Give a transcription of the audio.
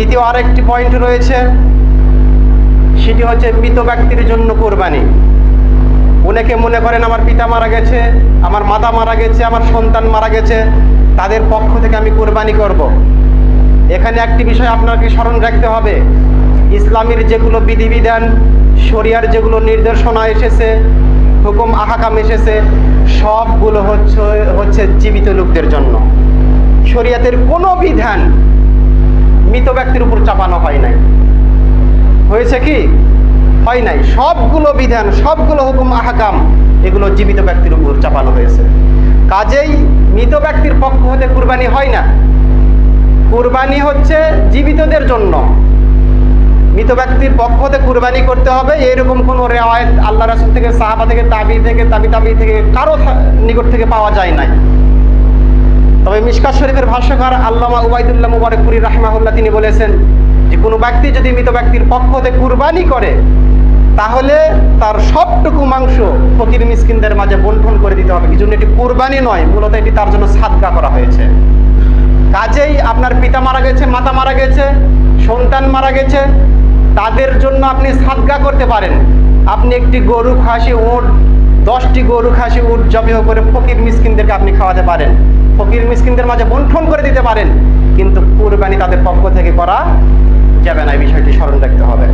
দ্বিতীয় আরেকটি পয়েন্ট রয়েছে, সেটি হচ্ছে মৃত ব্যক্তির জন্য কোরবানি অনেকে মনে করেন আমার পিতা মারা গেছে, আমার মাতা মারা গেছে, আমার সন্তান মারা গেছে, তাদের পক্ষ থেকে আমি কোরবানি করব। এখানে একটি বিষয় আপনাকে স্মরণ রাখতে হবে, ইসলামের যেগুলো বিধিবিধান, শরিয়ার যেগুলো নির্দেশনা এসেছে, হুকুম আহাকাম এসেছে, সবগুলো হচ্ছে হচ্ছে জীবিত লোকদের জন্য শরিয়াতের কোনো বিধান মৃত ব্যক্তির উপর চাপানো হয় নাই। হয়েছে কি? হয় নাই। সবগুলো বিধান, সবগুলো হুকুম, আহকাম, এগুলো জীবিত ব্যক্তির উপর চাপানো হয়েছে। কাজেই মৃত ব্যক্তির পক্ষ হতে কুরবানি হয় না। কুরবানি হচ্ছে জীবিতদের জন্য। মৃত ব্যক্তির পক্ষ হতে কুরবানি করতে হবে। এরকম কোনো রেওয়ায়ত আল্লাহ রাসুল থেকে, সাহাবা থেকে, তাবি থেকে, তাবি তাবি থেকে কারও নিকট থেকে পাওয়া যায় নাই। তবে মিশকাত শরীফের ভাষ্যকার আল্লামা উবাইদুল্লাহ মুবারকপুরি রাহমাহুল্লাহ তিনি বলেছেন যে কোনো ব্যক্তি যদি মৃত ব্যক্তির পক্ষ হতে কুরবানি করে, তাহলে তার সবটুকু মাংস ফকির মিসকিনদের মাঝে বন্টন করে দিতে হবে। কিছু এটি কুরবানি নয়, মূলত এটি তার জন্য সাদকা করা হয়েছে। কাজেই আপনার পিতা মারা গেছে, মাতা মারা গেছে, সন্তান মারা গেছে, তাদের জন্য আপনি সাদগা করতে পারেন। আপনি একটি গরু, খাসি, উট, দশটি গরু, খাসি, উট জবেহ করে ফকির মিসকিনদেরকে আপনি খাওয়াতে পারেন। ফকির মিসকিনদের মাঝে বন্টন করে দিতে পারেন, কিন্তু কুরবানি তাদের পক্ষ থেকে করা যাবে না। এই বিষয়টি স্মরণ রাখতে হবে।